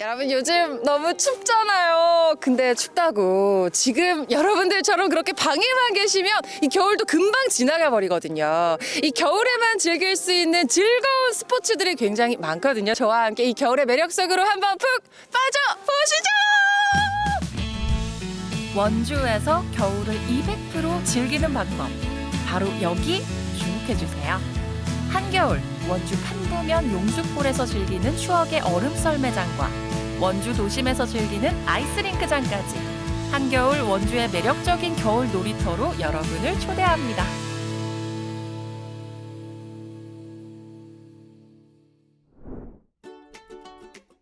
여러분 요즘 너무 춥잖아요. 근데 춥다고 지금 여러분들처럼 그렇게 방에만 계시면 이 겨울도 금방 지나가 버리거든요. 이 겨울에만 즐길 수 있는 즐거운 스포츠들이 굉장히 많거든요. 저와 함께 이 겨울의 매력 속으로 한번 푹 빠져 보시죠. 원주에서 겨울을 200% 즐기는 방법. 바로 여기 주목해 주세요. 한겨울 원주 판부면 용수골에서 즐기는 추억의 얼음 썰매장과 원주 도심에서 즐기는 아이스링크장까지 한겨울 원주의 매력적인 겨울 놀이터로 여러분을 초대합니다.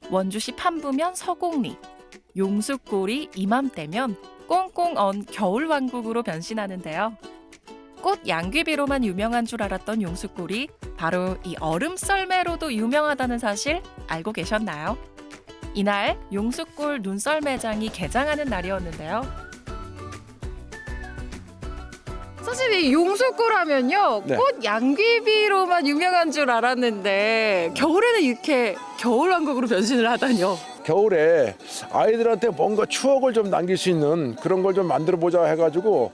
원주시 판부면 서곡리 용수골이 이맘때면 꽁꽁 언 겨울 왕국으로 변신하는데요. 꽃 양귀비로만 유명한 줄 알았던 용수골이 바로 이 얼음 썰매로도 유명하다는 사실 알고 계셨나요? 이날 용수골 눈썰 매장이 개장하는 날이었는데요. 사실 이 용수골 하면요 네. 꽃 양귀비로만 유명한 줄 알았는데 겨울에는 이렇게 겨울 왕국으로 변신을 하다니요. 겨울에 아이들한테 뭔가 추억을 좀 남길 수 있는 그런 걸 좀 만들어 보자 해가지고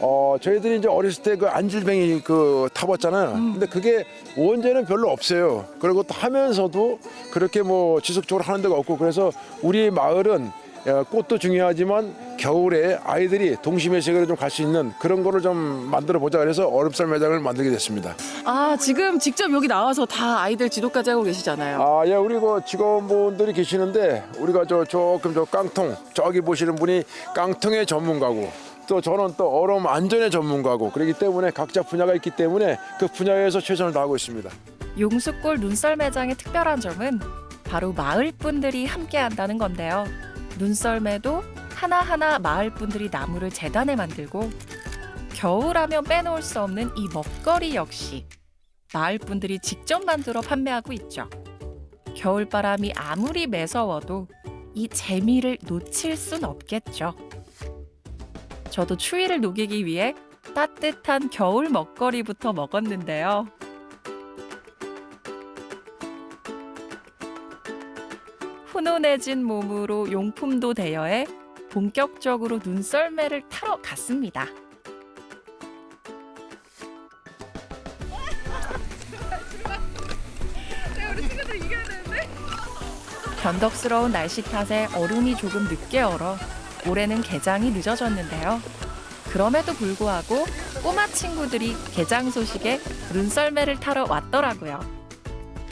어 저희들이 이제 어렸을 때 그 안질뱅이 그 타봤잖아요. 근데 그게 원제는 별로 없어요. 그리고 또 하면서도 그렇게 뭐 지속적으로 하는 데가 없고 그래서 우리 마을은 어, 꽃도 중요하지만 겨울에 아이들이 동심의 세계로 좀 갈 수 있는 그런 거를 좀 만들어 보자 그래서 얼음썰 매장을 만들게 됐습니다. 아 지금 직접 여기 나와서 다 아이들 지도까지 하고 계시잖아요. 아, 예, 우리 그 직원분들이 계시는데 우리가 저 조금 저 깡통 저기 보시는 분이 깡통의 전문가고 또 저는 또 얼음 안전의 전문가고 그렇기 때문에 각자 분야가 있기 때문에 그 분야에서 최선을 다하고 있습니다. 용수골 눈썰 매장의 특별한 점은 바로 마을 분들이 함께 한다는 건데요. 눈썰매도 하나하나 마을 분들이 나무를 재단해 만들고 겨울하면 빼놓을 수 없는 이 먹거리 역시 마을 분들이 직접 만들어 판매하고 있죠. 겨울바람이 아무리 매서워도 이 재미를 놓칠 순 없겠죠. 저도 추위를 녹이기 위해 따뜻한 겨울 먹거리부터 먹었는데요. 훈훈해진 몸으로 용품도 대여해 본격적으로 눈썰매를 타러 갔습니다. 변덕스러운 날씨 탓에 얼음이 조금 늦게 얼어 올해는 개장이 늦어졌는데요. 그럼에도 불구하고 꼬마 친구들이 개장 소식에 눈썰매를 타러 왔더라고요.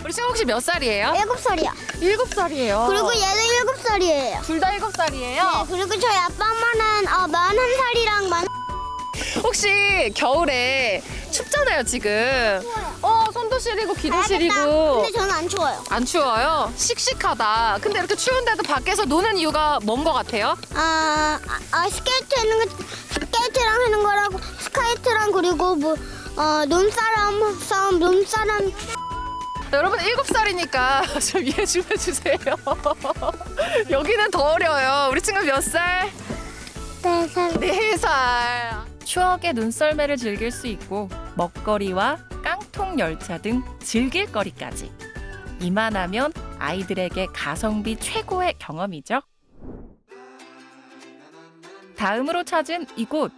우리 친구 혹시 몇 살이에요? 일곱 살이야. 일곱 살이에요. 그리고 얘도 일곱 살이에요. 둘 다 일곱 살이에요. 그리고 저희 아빠 엄마는 어, 만한 살이랑 만. 혹시 겨울에 춥잖아요 지금. 어 손도 시리고 귀도 시리고. 근데 저는 안 추워요. 안 추워요? 씩씩하다. 근데 이렇게 추운데도 밖에서 노는 이유가 뭔 것 같아요? 아, 아, 아, 스케이트 하는 거 스케이트랑 하는 거라고 스케이트랑 그리고 뭐 어, 눈사람 싸움 눈사람 여러분 일곱 살이니까 좀 이해 좀 해주세요. 여기는 더 어려요. 우리 친구 몇 살? 네 살. 네 살. 추억의 눈썰매를 즐길 수 있고 먹거리와 깡통 열차 등 즐길 거리까지. 이만하면 아이들에게 가성비 최고의 경험이죠. 다음으로 찾은 이곳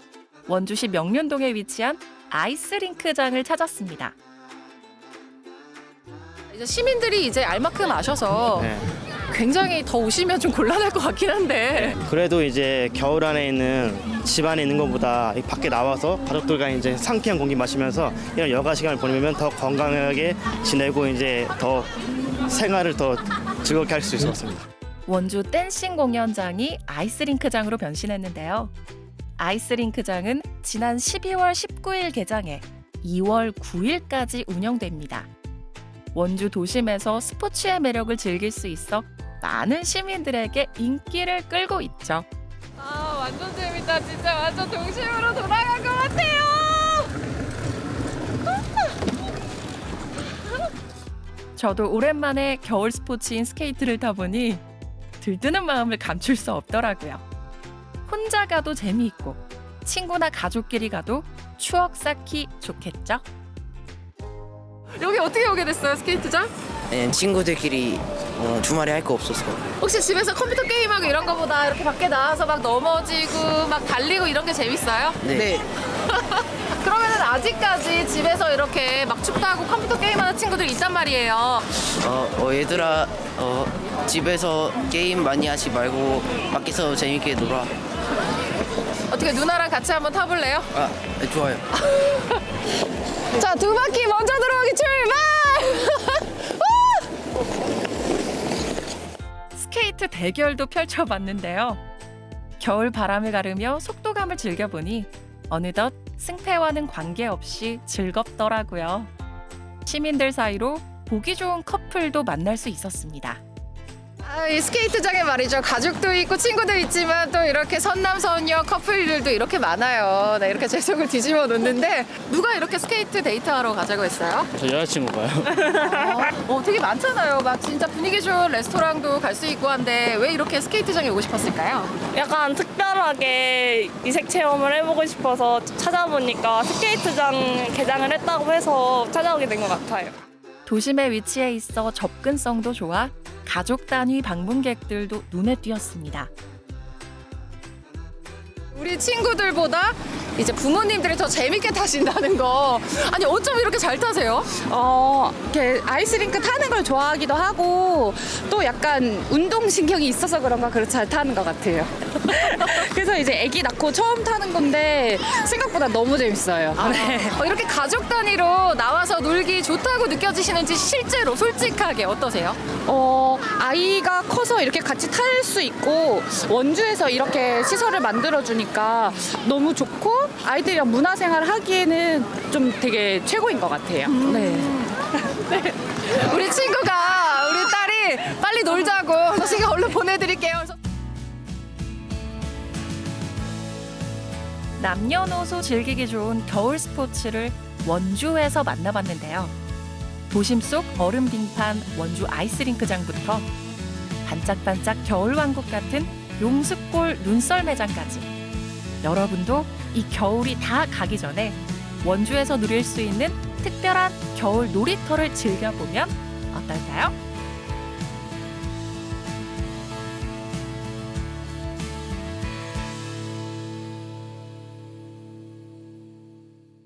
원주시 명륜동에 위치한 아이스링크장을 찾았습니다. 이제 시민들이 이제 알만큼 아셔서 네. 굉장히 더 오시면 좀 곤란할 것 같긴 한데 그래도 이제 겨울 안에 있는 집 안에 있는 것보다 이 밖에 나와서 가족들과 이제 상쾌한 공기 마시면서 이런 여가 시간을 보내면 더 건강하게 지내고 이제 더 생활을 더 즐겁게 할 수 있을 것 같습니다. 원주 댄싱 공연장이 아이스링크장으로 변신했는데요. 아이스링크장은 지난 12월 19일 개장해 2월 9일까지 운영됩니다. 원주 도심에서 스포츠의 매력을 즐길 수 있어 많은 시민들에게 인기를 끌고 있죠. 아 완전 재밌다. 진짜 완전 동심으로 돌아간 것 같아요. 저도 오랜만에 겨울 스포츠인 스케이트를 타보니 들뜨는 마음을 감출 수 없더라고요. 혼자 가도 재미있고 친구나 가족끼리 가도 추억 쌓기 좋겠죠? 여기 어떻게 오게 됐어요 스케이트장? 네, 친구들끼리 어, 주말에 할 거 없어서 혹시 집에서 컴퓨터 게임하고 이런 거보다 이렇게 밖에 나와서 막 넘어지고 막 달리고 이런 게 재밌어요? 네. 그러면은 아직까지 집에서 이렇게 막 춥다고 컴퓨터 게임하는 친구들 있단 말이에요. 어, 어, 얘들아 어, 집에서 게임 많이 하지 말고 밖에서 재밌게 놀아 어떻게 누나랑 같이 한번 타볼래요? 아 네, 좋아요 자, 두 바퀴 먼저 들어오기 출발! 스케이트 대결도 펼쳐봤는데요. 겨울 바람을 가르며 속도감을 즐겨보니 어느덧 승패와는 관계없이 즐겁더라고요. 시민들 사이로 보기 좋은 커플도 만날 수 있었습니다. 아, 이 스케이트장에 말이죠. 가족도 있고 친구도 있지만 또 이렇게 선남선녀 커플들도 이렇게 많아요. 네, 이렇게 제 속을 뒤집어 놓는데 누가 이렇게 스케이트 데이트하러 가자고 했어요? 저 여자친구가요. 어, 되게 많잖아요. 막 진짜 분위기 좋은 레스토랑도 갈 수 있고 한데 왜 이렇게 스케이트장에 오고 싶었을까요? 약간 특별하게 이색 체험을 해보고 싶어서 찾아보니까 스케이트장 개장을 했다고 해서 찾아오게 된 것 같아요. 도심에 위치해 있어 접근성도 좋아 가족 단위 방문객들도 눈에 띄었습니다. 우리 친구들보다 이제 부모님들이 더 재밌게 타신다는 거. 아니 어쩜 이렇게 잘 타세요? 어, 이렇게 아이스링크 타는 걸 좋아하기도 하고 또 약간 운동신경이 있어서 그런가 그렇게 잘 타는 것 같아요. 그래서 이제 아기 낳고 처음 타는 건데 생각보다 너무 재밌어요. 네. 어, 이렇게 가족 단위로 나와서 놀기 좋다고 느껴지시는지 실제로 솔직하게 어떠세요? 어, 아이가 커서 이렇게 같이 탈 수 있고 원주에서 이렇게 시설을 만들어 주니까 너무 좋고 아이들이랑 문화생활 하기에는 좀 되게 최고인 것 같아요. 네. 우리 친구가 우리 딸이 빨리 놀자고 그래서 제가 얼른 보내드릴게요. 그래서 남녀노소 즐기기 좋은 겨울 스포츠를 원주에서 만나봤는데요. 도심 속 얼음 빙판 원주 아이스링크장부터 반짝반짝 겨울왕국 같은 용습골 눈썰 매장까지 여러분도 이 겨울이 다 가기 전에 원주에서 누릴 수 있는 특별한 겨울 놀이터를 즐겨보면 어떨까요?